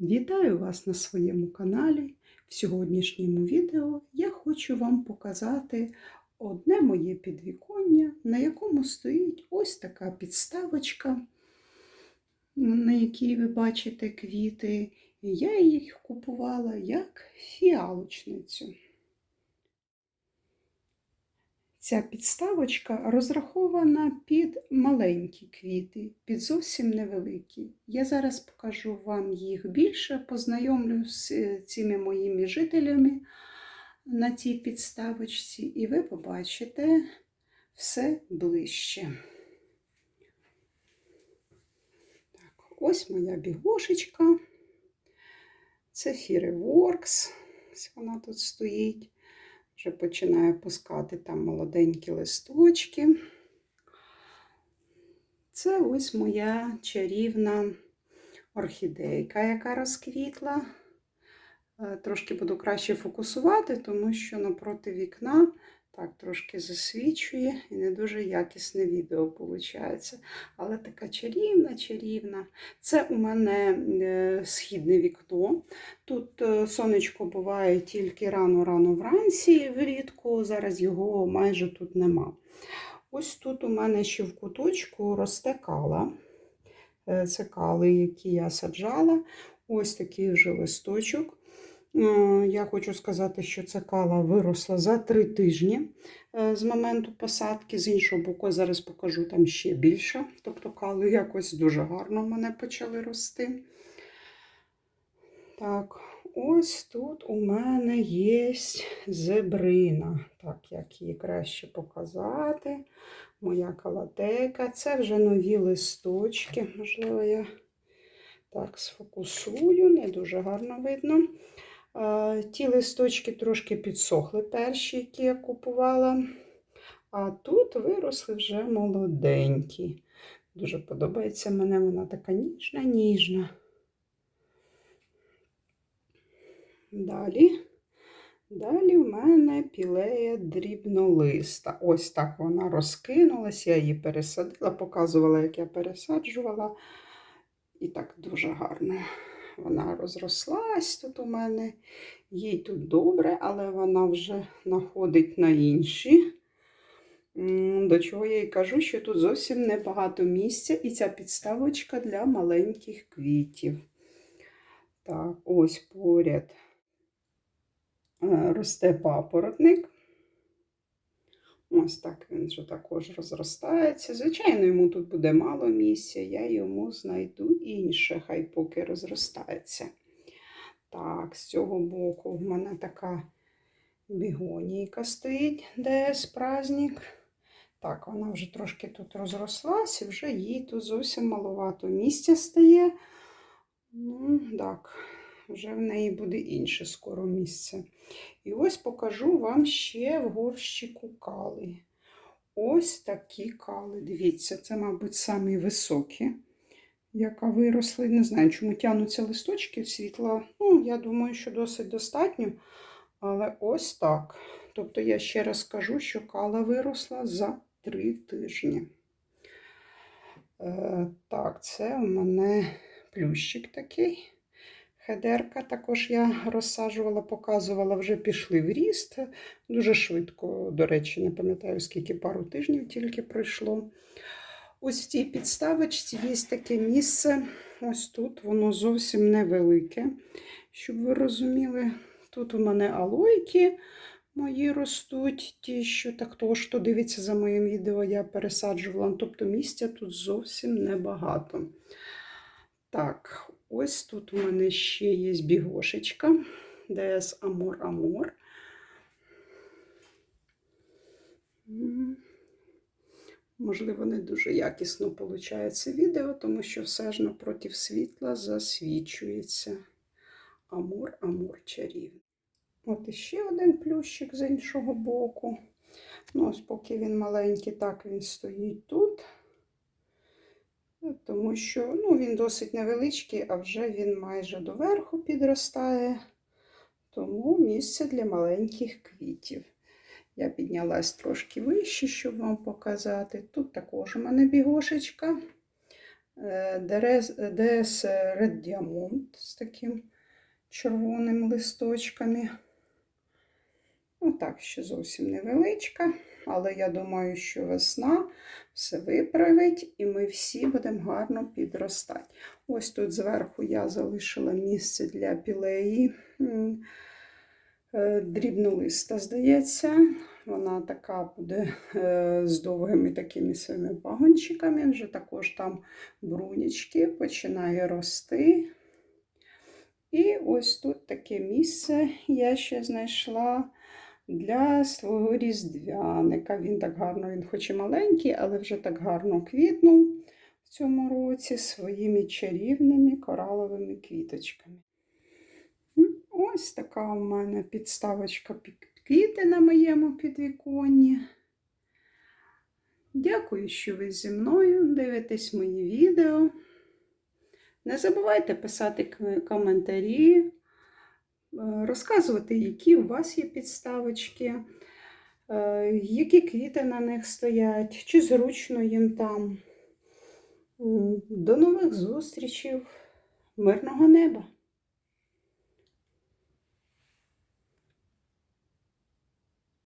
Вітаю вас на своєму каналі. В сьогоднішньому відео я хочу вам показати одне моє підвіконня, на якому стоїть ось така підставочка, на якій ви бачите квіти. Я їх купувала як фіалочницю. Ця підставочка розрахована під маленькі квіти, під зовсім невеликі. Я зараз покажу вам їх більше, познайомлю з цими моїми жителями на цій підставочці, і ви побачите все ближче. Так, ось моя бігошечка. Це Fireworks. Ось вона тут стоїть. Вже починає пускати там молоденькі листочки. Це ось моя чарівна орхідейка, яка розквітла. Е, Трошки буду краще фокусувати, тому що напроти вікна так трошки засвічує і не дуже якісне відео виходить. Але така чарівна, чарівна. Це у мене е, східне вікно. Тут е, сонечко буває тільки рано-рано вранці влітку, зараз його майже тут нема. Ось тут у мене ще в куточку росте кала. Е, Це кали, які я саджала. Ось такий вже листочок. Е, Я хочу сказати, що ця кала виросла за три тижні е, з моменту посадки. З іншого боку, я зараз покажу там ще більше. Тобто кали якось дуже гарно в мене почали рости. Так, ось тут у мене є зебрина. Так, як її краще показати. Моя калатека. Це вже нові листочки. Можливо, я так сфокусую, не дуже гарно видно. Е, Ті листочки трошки підсохли перші, які я купувала. А тут виросли вже молоденькі. Дуже подобається мене, вона така ніжна, ніжна. Далі. Далі в мене пілея дрібнолиста. Ось так вона розкинулась, я її пересадила, показувала, як я пересаджувала. І так дуже гарно. Вона розрослась тут у мене. Їй тут добре, але вона вже находить на інші. До чого я і кажу, що тут зовсім небагато місця, і ця підставочка для маленьких квітів. Так, ось поряд е, росте папоротник. Ось так він вже також розростається. Звичайно, йому тут буде мало місця, я йому знайду інше, хай поки розростається. Так, з цього боку в мене така бігонійка стоїть, ДС праздник. Так, вона вже трошки тут розрослась, і вже їй тут зовсім маловато місця стає. Ну, так, вже в неї буде інше скоро місце. І ось покажу вам ще в горщику кали. Ось такі кали. Дивіться, це, мабуть, самі високі, яка виросли. Не знаю, чому тягнуться листочки світла. Ну, я думаю, що досить достатньо. Але ось так. Тобто, я ще раз скажу, що кала виросла за три тижні. Е, так, це у мене плющик такий. Хедерка також я розсаджувала, показувала, вже пішли в ріст. Дуже швидко, до речі, не пам'ятаю, скільки пару тижнів тільки пройшло. Ось в цій підставочці є таке місце. Ось тут воно зовсім невелике, щоб ви розуміли. Тут у мене алойки мої ростуть, ті, що так того, хто дивиться за моїм відео, я пересаджувала. Тобто місця тут зовсім небагато. Так, ось тут у мене ще є бігошечка. ДС Амор Амор. Можливо, не дуже якісно виходить відео, тому що все ж напроти світла засвічується. Амур, амур чарівний. От іще один плющик з іншого боку. Ну, ось поки він маленький, так він стоїть тут. Тому що ну, він досить невеличкий, а вже він майже доверху підростає. Тому місце для маленьких квітів. Я піднялась трошки вище, щоб вам показати. Тут також у мене бігошечка. е, ДРС DS Red Diamond з таким червоним листочками. Отак, ще зовсім невеличка, але я думаю, що весна все виправить і ми всі будемо гарно підростати. Ось тут зверху я залишила місце для пілеї е, дрібнолиста, здається. Вона така буде е, з довгими такими своїми пагончиками. Вже також там брунічки починає рости. І ось тут таке місце я ще знайшла для свого різдвяника. Він так гарно, він хоч і маленький, але вже так гарно квітнув в цьому році своїми чарівними кораловими квіточками. Ось така у мене підставочка під квіти на моєму підвіконні. Дякую, що ви зі мною дивитесь мої відео. Не забувайте писати коментарі, розказувати, які у вас є підставочки, е, які квіти на них стоять, чи зручно їм там. До нових зустрічей, мирного неба!